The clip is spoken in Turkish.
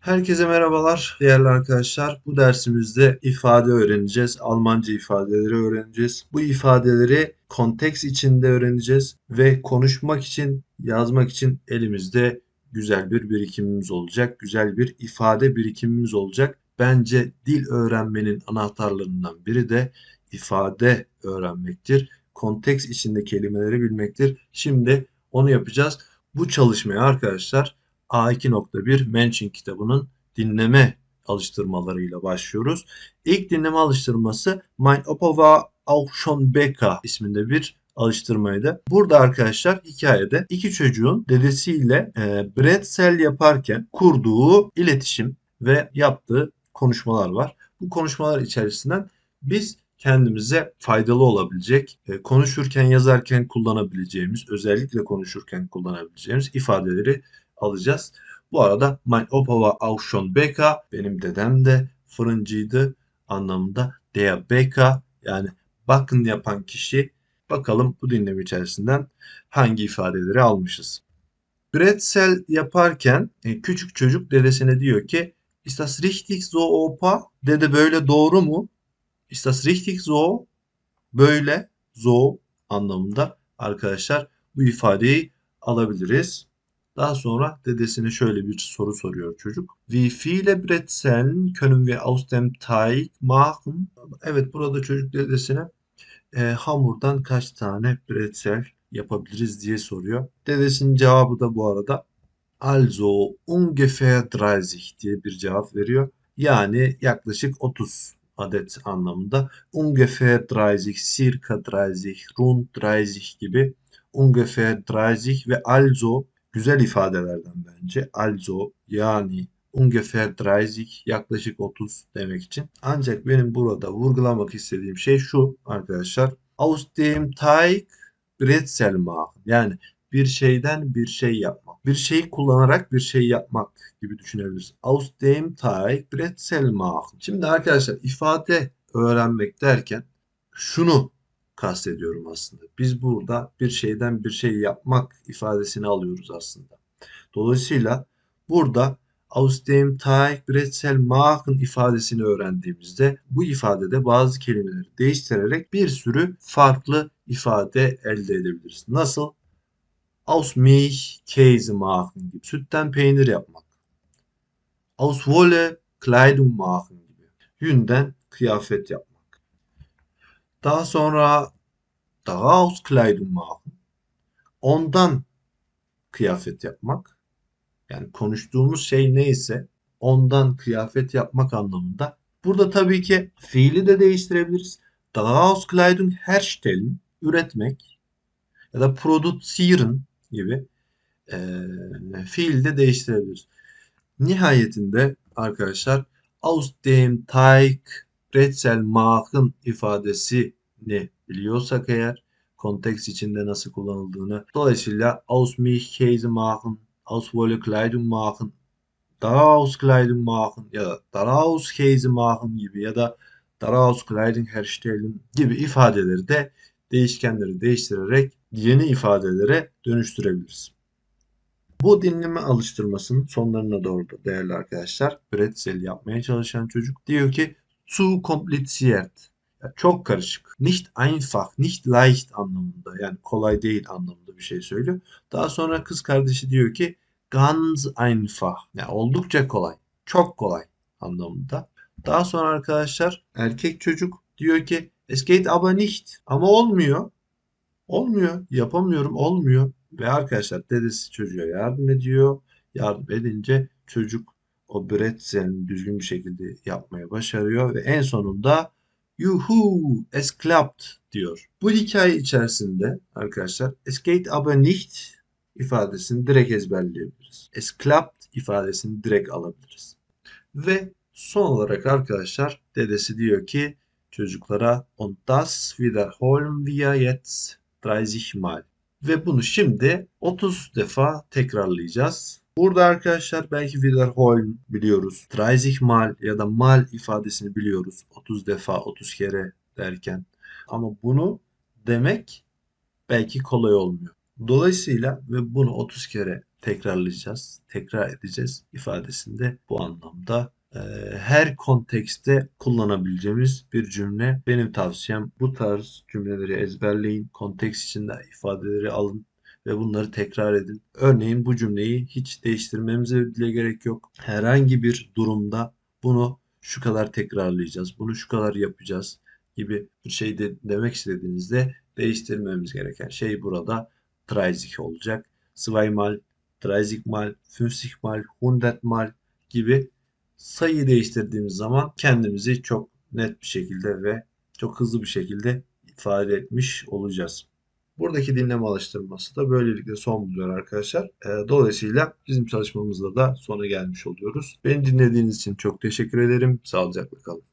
Herkese merhabalar değerli arkadaşlar. Bu dersimizde ifade öğreneceğiz. Almanca ifadeleri öğreneceğiz. Bu ifadeleri konteks içinde öğreneceğiz ve konuşmak için, yazmak için elimizde güzel bir birikimimiz olacak. Güzel bir ifade birikimimiz olacak. Bence dil öğrenmenin anahtarlarından biri de ifade öğrenmektir. Konteks içinde kelimeleri bilmektir. Şimdi onu yapacağız. Bu çalışmaya arkadaşlar A2.1 Mention kitabının dinleme alıştırmalarıyla başlıyoruz. İlk dinleme alıştırması Mein auch schon Bäcker isminde bir alıştırmaydı. Burada arkadaşlar hikayede iki çocuğun dedesiyle e, Bretzel yaparken kurduğu iletişim ve yaptığı konuşmalar var. Bu konuşmalar içerisinden biz kendimize faydalı olabilecek, e, konuşurken yazarken kullanabileceğimiz, özellikle konuşurken kullanabileceğimiz ifadeleri alacağız. Bu arada mein Opa war auch schon Bäcker. Benim dedem de fırıncıydı anlamında. Der Bäcker yani bakın yapan kişi. Bakalım bu dinleme içerisinden hangi ifadeleri almışız. Bretzel yaparken e, küçük çocuk dedesine diyor ki Ist das richtig so Opa? Dede böyle doğru mu? Ist das richtig so? Böyle so anlamında arkadaşlar bu ifadeyi alabiliriz. Daha sonra dedesine şöyle bir soru soruyor çocuk. Wie viele Brezeln können wir aus dem Teig machen? Evet burada çocuk dedesine e, hamurdan kaç tane brezel yapabiliriz diye soruyor. Dedesinin cevabı da bu arada also ungefähr 30 diye bir cevap veriyor. Yani yaklaşık 30 adet anlamında. Ungefähr 30, circa 30, rund 30 gibi ungefähr 30 ve also güzel ifadelerden bence. Also yani ungefähr 30 yaklaşık 30 demek için. Ancak benim burada vurgulamak istediğim şey şu arkadaşlar. Aus dem Teig Brezel machen. Yani bir şeyden bir şey yapmak. Bir şeyi kullanarak bir şey yapmak gibi düşünebiliriz. Aus dem Teig Brezel machen. Şimdi arkadaşlar ifade öğrenmek derken şunu kastediyorum aslında. Biz burada bir şeyden bir şey yapmak ifadesini alıyoruz aslında. Dolayısıyla burada aus dem Teig Brezel machen ifadesini öğrendiğimizde bu ifadede bazı kelimeleri değiştirerek bir sürü farklı ifade elde edebiliriz. Nasıl? Aus Milch Käse machen gibi. Sütten peynir yapmak. Aus Wolle Kleidung machen gibi. Yünden kıyafet yapmak. Daha sonra daraus Kleidung machen. Ondan kıyafet yapmak. Yani konuştuğumuz şey neyse ondan kıyafet yapmak anlamında. Burada tabii ki fiili de değiştirebiliriz. Daraus Kleidung herstellen, üretmek ya da produzieren gibi e, fiil de değiştirebiliriz. Nihayetinde arkadaşlar aus dem Teig Brezel machen ifadesini biliyorsak eğer konteks içinde nasıl kullanıldığını dolayısıyla aus mich Käse machen, aus Wolle Kleidung machen, daraus Kleidung machen ya da daraus Käse machen gibi ya da daraus Kleidung herstellen gibi ifadeleri de değişkenleri değiştirerek yeni ifadelere dönüştürebiliriz. Bu dinleme alıştırmasının sonlarına doğru değerli arkadaşlar Bretzel yapmaya çalışan çocuk diyor ki zu kompliziert. Çok karışık. Nicht einfach, nicht leicht anlamında yani kolay değil anlamında bir şey söylüyor. Daha sonra kız kardeşi diyor ki ganz einfach. Yani oldukça kolay. Çok kolay anlamında. Daha sonra arkadaşlar erkek çocuk diyor ki es geht aber nicht. Ama olmuyor. Olmuyor. Yapamıyorum. Olmuyor. Ve arkadaşlar dedesi çocuğa yardım ediyor. Yardım edince çocuk o bretzelini düzgün bir şekilde yapmaya başarıyor ve en sonunda yuhu es klappt diyor. Bu hikaye içerisinde arkadaşlar es geht aber nicht ifadesini direkt ezberleyebiliriz. Es klappt ifadesini direkt alabiliriz. Ve son olarak arkadaşlar dedesi diyor ki çocuklara und das wiederholen wir jetzt 30 mal. Ve bunu şimdi 30 defa tekrarlayacağız. Burada arkadaşlar belki wiederholen biliyoruz. 30 mal ya da mal ifadesini biliyoruz. 30 defa 30 kere derken. Ama bunu demek belki kolay olmuyor. Dolayısıyla ve bunu 30 kere tekrarlayacağız, tekrar edeceğiz ifadesinde bu anlamda e, her kontekste kullanabileceğimiz bir cümle. Benim tavsiyem bu tarz cümleleri ezberleyin, konteks içinde ifadeleri alın ve bunları tekrar edin. Örneğin bu cümleyi hiç değiştirmemize bile gerek yok. Herhangi bir durumda bunu şu kadar tekrarlayacağız, bunu şu kadar yapacağız gibi bir şey de demek istediğinizde değiştirmemiz gereken şey burada 30 olacak. Zweimal, 30 mal, 50 mal, 100 mal gibi sayıyı değiştirdiğimiz zaman kendimizi çok net bir şekilde ve çok hızlı bir şekilde ifade etmiş olacağız. Buradaki dinleme alıştırması da böylelikle son buluyor arkadaşlar. Ee, Dolayısıyla bizim çalışmamızda da sona gelmiş oluyoruz. Beni dinlediğiniz için çok teşekkür ederim. Sağlıcakla kalın.